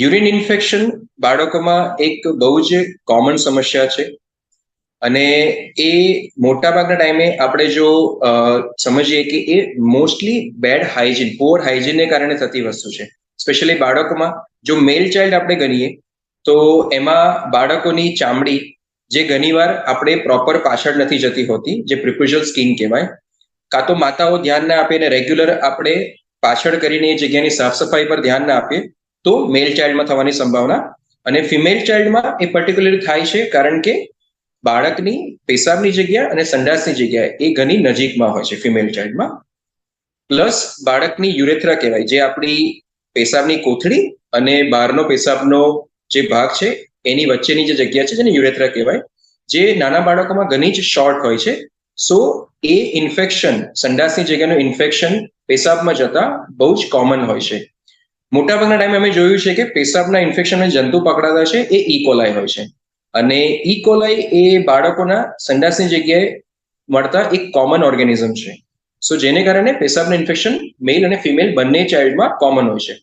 Urine infection બાળકોમાં એક બહુ જ કોમન સમસ્યા છે. અને એ મોટાભાગના ટાઈમે આપણે જો સમજીએ કે એ મોસ્ટલી બેડ હાઇજીન પુઅર હાઇજીનને કારણે થતી વસ્તુ છે. સ્પેશિયલી બાળકોમાં જો મેલ ચાઇલ્ડ આપણે ગણીએ, તો એમાં બાળકોની ચામડી જે ઘણીવાર આપણે પ્રોપર પાછળ નથી જતી હોતી, જે પ્રિપ્યુઝલ સ્કીન કહેવાય, કાં તો માતાઓ ધ્યાન ના આપે અને રેગ્યુલર આપણે પાછળ કરીને એ જગ્યાની સાફ સફાઈ પર ધ્યાન ના આપીએ તો મેલ ચાઇલ્ડમાં થવાની સંભાવના અને ફિમેલ ચાઇલ્ડમાં એ પર્ટિક્યુલર થાય છે કારણ કે બાળકની પેશાબની જગ્યા અને સંડાસની જગ્યા એ ઘણી નજીકમાં હોય છે ફિમેલ ચાઇલ્ડમાં પ્લસ બાળકની યુરેથ્રા કહેવાય, જે આપણી પેશાબની કોથળી અને બહારનો પેશાબનો જે ભાગ છે, એની વચ્ચેની જે જગ્યા છે જેને યુરેથ્રા કહેવાય, જે નાના બાળકોમાં ઘણી જ શોર્ટ હોય છે. સો એ ઇન્ફેક્શન સંડાસની જગ્યાનું ઇન્ફેક્શન પેશાબમાં જતા બહુ જ કોમન હોય છે. મોટાભાગના ટાઈમે અમે જોયું છે કે પેશાબના ઇન્ફેક્શનને જંતુ પકડાતા છે એ ઇકોલાઈ હોય છે. અને ઇકોલાઈ એ બાળકોના સંડાસની જગ્યાએ મળતા એક કોમન ઓર્ગેનિઝમ છે. સો જેને કારણે પેશાબનું ઇન્ફેક્શન મેલ અને ફિમેલ બંને ચાઇલ્ડમાં કોમન હોય છે.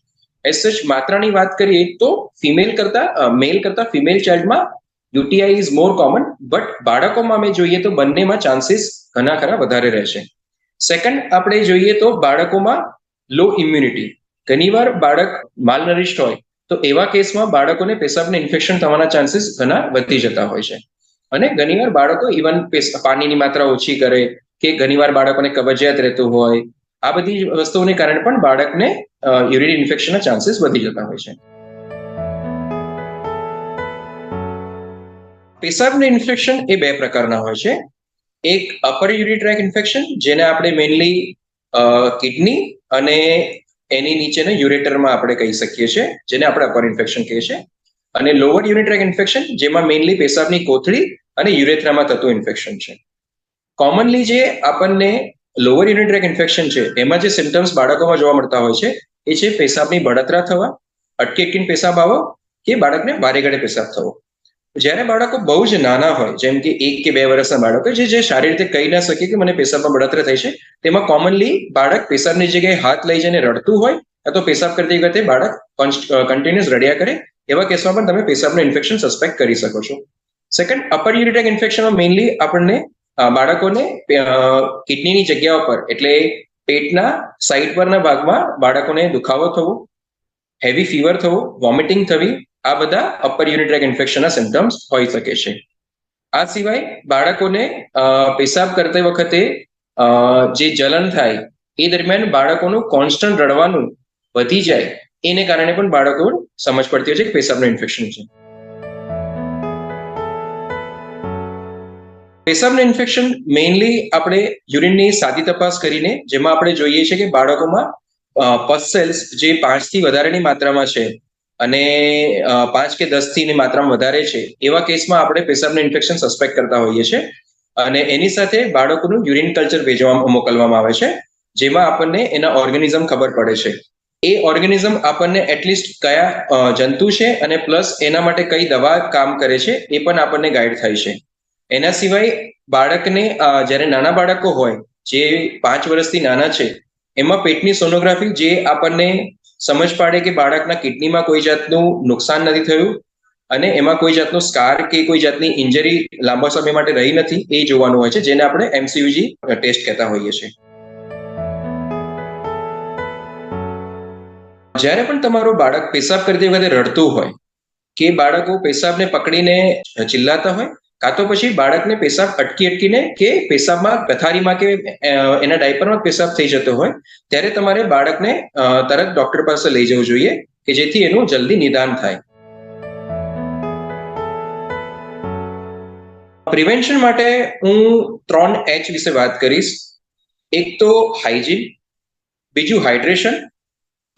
એસ સચ માત્રાની વાત કરીએ તો ફિમેલ કરતા મેલ કરતા female ચાઇલ્ડમાં UTI is more common but બાળકોમાં અમે જોઈએ તો બંનેમાં ચાન્સીસ ઘણા ખરા વધારે રહેશે સેકન્ડ આપણે જોઈએ તો બાળકોમાં લો ઇમ્યુનિટી ઘણીવાર બાળક માલનરિશ્ડ હોય, તો એવા કેસમાં બાળકોને પેશાબને ઇન્ફેક્શન થવાના ચાન્સીસ ઘણા વધી જતા હોય છે. અને ઘણીવાર બાળકો ઇવન પાણીની માત્રા ઓછી કરે કે ઘણીવાર બાળકોને કબજિયાત રહેતું હોય, આ બધી વસ્તુઓને કારણે પણ બાળકને યુરિન ઇન્ફેક્શનના ચાન્સીસ વધી જતા હોય છે. પેશાબનું ઇન્ફેક્શન એ બે પ્રકારના હોય છે. એક અપર યુરિટ્રેક ઇન્ફેક્શન જેને આપણે મેઇનલી કિડની અને એની નીચેના યુરેટરમાં આપણે કહી શકીએ છીએ, જેને આપણે અપર ઇન્ફેક્શન કહીએ છીએ. અને લોઅર યુરિન ટ્રેક ઇન્ફેક્શન જેમાં મેઇનલી પેશાબની કોથળી અને યુરેથ્રામાં થતું ઇન્ફેક્શન છે. કોમનલી જે આપણને લોઅર યુનિટ્રેક ઇન્ફેક્શન છે, એમાં જે સિમ્ટમ્સ બાળકોમાં જોવા મળતા હોય છે, એ છે પેશાબની બળતરા થવા અટકેટકીન પેશાબ આવો કે બાળકને વારે ઘડે પેશાબ થવો. જ્યારે બાળકો બહુ જ નાના હોય, જેમ કે એક કે બે વર્ષના બાળકો, જે જે સારી રીતે કહી ના શકે કે મને પેશાબમાં બળતરા થઈ છે, તેમાં કોમનલી બાળક પેશાબની જગ્યાએ હાથ લઈ જઈને રડતું હોય અથવા પેશાબ કરતી વખતે બાળક કન્ટિન્યુઅસ રડ્યા કરે, એવા કેસમાં પણ તમે પેશાબનું ઇન્ફેક્શન સસ્પેક્ટ કરી શકો છો. સેકન્ડ અપર યુરિટેક ઇન્ફેક્શનમાં મેઇનલી આપણને બાળકોને કિડનીની જગ્યા ઉપર, એટલે પેટના સાઈડ પરના ભાગમાં બાળકોને દુખાવો થવો હેવી ફીવર થવો વોમિટિંગ થવી આ બધા અપર યુનિટ્રેક ઇન્ફેક્શનના સિમ્ટમ્સ હોઈ શકે છે. આ સિવાય બાળકોને પેશાબ કરતી વખતે જે જલન થાય, એ દરમિયાન બાળકોનું કોન્સ્ટન્ટ રડવાનું વધી જાય, એને કારણે પણ બાળકો સમજ પડતી હોય છે કે પેશાબનું ઇન્ફેક્શન છે. પેશાબનું ઇન્ફેક્શન મેઇનલી આપણે યુરિનની સાદી તપાસ કરીને, જેમાં આપણે જોઈએ છીએ કે બાળકોમાં પસ સેલ્સ જે પાંચથી વધારેની માત્રામાં છે અને પાંચ કે દસથી માત્રામાં વધારે છે, એવા કેસમાં આપણે પેશાબનું ઇન્ફેક્શન સસ્પેક્ટ કરતા હોઈએ છીએ. અને એની સાથે બાળકોનું યુરિન કલ્ચર ભેજવા મોકલવામાં આવે છે, જેમાં આપણને એના ઓર્ગેનિઝમ ખબર પડે છે. એ ઓર્ગેનિઝમ આપણને એટલીસ્ટ કયા જંતુ છે અને પ્લસ એના માટે કઈ દવા કામ કરે છે, એ પણ આપણને ગાઈડ થાય છે. એના સિવાય બાળકને જ્યારે નાના બાળકો હોય, જે પાંચ વર્ષથી નાના છે, એમાં પેટની સોનોગ્રાફી જે આપણને સમજ પાડે કે બાળકના કિડનીમાં કોઈ જાતનું નુકસાન નથી થયું અને એમાં કોઈ જાતનું સ્કાર કે કોઈ જાતની ઇન્જરી લાંબા સમય માટે રહી નથી, એ જોવાનું હોય છે, જેને આપણે એમસીયુજી ટેસ્ટ કહેતા હોઈએ છીએ. જ્યારે પણ તમારું બાળક પેશાબ કરતી વખતે રડતું હોય કે બાળકો પેશાબને પકડીને ચિલ્લાતા હોય કાં તો પછી બાળકને પેશાબ અટકી અટકીને કે પેશાબમાં કથારીમાં કે એના ડાયપરમાં પેશાબ થઈ જતો હોય, ત્યારે તમારે બાળકને તરત ડોક્ટર પાસે લઈ જવું જોઈએ કે જેથી એનું જલ્દી નિદાન થાય. પ્રિવેન્શન માટે હું ત્રણ એચ વિશે વાત કરીશ. એક તો હાઇજીન, બીજું હાઇડ્રેશન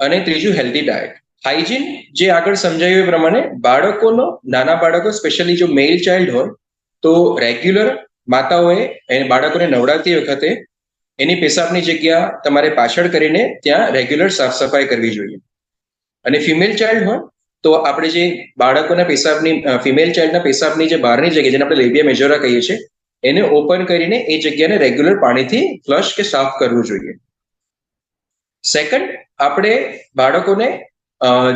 અને ત્રીજું હેલ્ધી ડાયટ. હાઇજીન જે આગળ સમજાયું એ પ્રમાણે બાળકોનો, નાના બાળકો, સ્પેશિયલી જો મેલ ચાઇલ્ડ હોય તો રેગ્યુલર માતાઓએ એને બાળકોને નવડાવતી વખતે એની પેશાબની જગ્યા તમારે પાછળ કરીને ત્યાં રેગ્યુલર સાફ સફાઈ કરવી જોઈએ. અને ફિમેલ ચાઇલ્ડ હોય તો આપણે જે બાળકોના પેશાબની ફિમેલ ચાઇલ્ડના પેશાબની જે બહારની જગ્યા, જેને આપણે લેબિયા મેજોરા કહીએ છીએ, એને ઓપન કરીને એ જગ્યાને રેગ્યુલર પાણીથી ફ્લશ કે સાફ કરવું જોઈએ. સેકન્ડ આપણે બાળકોને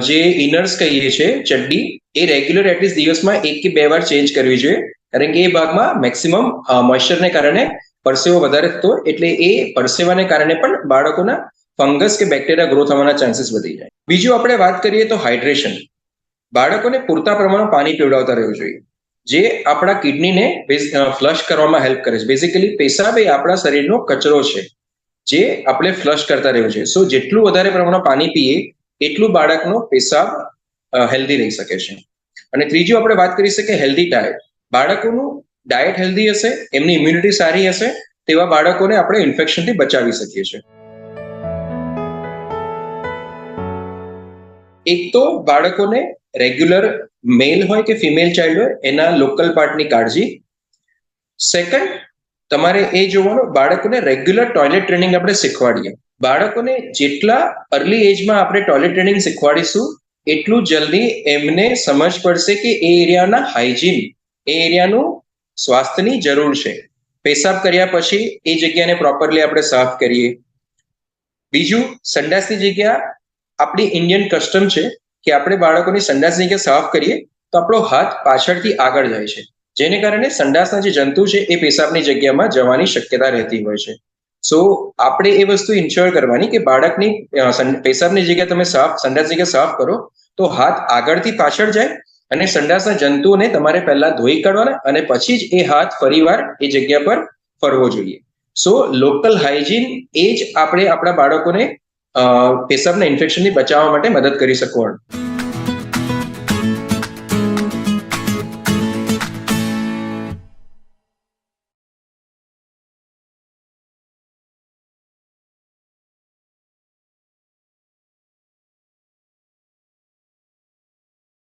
જે ઇનર્સ કહીએ છીએ, ચડ્ડી, એ રેગ્યુલર એટલીસ્ટ દિવસમાં એક કે બે વાર ચેન્જ કરવી જોઈએ. કારણ કે એ ભાગમાં મેક્સિમમ મોઇશ્ચરને કારણે પરસેવો વધારે થતો એટલે એ પરસેવાને કારણે પણ બાળકોના ફંગસ કે બેક્ટેરિયા ગ્રો થવાના ચાન્સીસ વધી જાય. બીજું આપણે વાત કરીએ તો હાઇડ્રેશન બાળકોને પૂરતા પ્રમાણમાં પાણી પીવડાવતા રહેવું જોઈએ. જે આપણા કિડનીને ફ્લશ કરવામાં હેલ્પ કરે છે. બેઝિકલી પેશાબ એ આપણા શરીરનો કચરો છે, જે આપણે ફ્લશ કરતા રહેવું છે સો જેટલું વધારે પ્રમાણમાં પાણી પીએ, એટલું બાળકનો પેશાબ હેલ્ધી રહી શકે છે. અને ત્રીજું આપણે વાત કરી શકીએ હેલ્ધી ડાયટ બાળકોનું ડાયટ હેલ્ધી હશે, એમની ઇમ્યુનિટી સારી હશે, તેવા બાળકોને આપણે ઇન્ફેક્શનથી બચાવી શકીએ છીએ. એક તો બાળકોને રેગ્યુલર મેલ હોય કે ફિમેલ ચાઇલ્ડ હોય, એના લોકલ પાર્ટની કાળજી. સેકન્ડ તમારે એ જોવાનું, બાળકોને રેગ્યુલર ટોયલેટ ટ્રેનિંગ આપણે શીખવાડીએ. બાળકોને જેટલા અર્લી એજમાં આપણે ટોયલેટ ટ્રેનિંગ શીખવાડીશું, એટલું જલ્દી એમને સમજ પડશે કે એ એરિયાના હાઇજીન એ એરિયાનું સ્વાસ્થ્યની જરૂર છે. પેશાબ કર્યા પછી એ જગ્યાને પ્રોપરલી આપણે સાફ કરીએ. બીજું, સંડાસની જગ્યા આપણી ઇન્ડિયન કસ્ટમ છે કે આપણે બાળકોની સંડાસની જગ્યા સાફ કરીએ તો આપણો હાથ પાછળથી આગળ જાય છે. જેને કારણે સંડાસના જે જંતુ છે એ પેશાબની જગ્યામાં જવાની શક્યતા રહેતી હોય છે. સો આપણે એ વસ્તુ ઇન્શ્યોર કરવાની કે બાળકની પેશાબની જગ્યા તમે સાફ, સંડાસની જગ્યા સાફ કરો તો હાથ આગળથી પાછળ જાય અને સંડાસના જંતુઓને તમારે પહેલા ધોઈ કાઢવાના અને પછી જ એ હાથ ફરીવાર એ જગ્યા પર ફરવો જોઈએ. સો લોકલ હાઇજીન એ જ આપણે આપણા બાળકોને પેશાબના ઇન્ફેક્શનથી બચાવવા માટે મદદ કરી શકવાનું.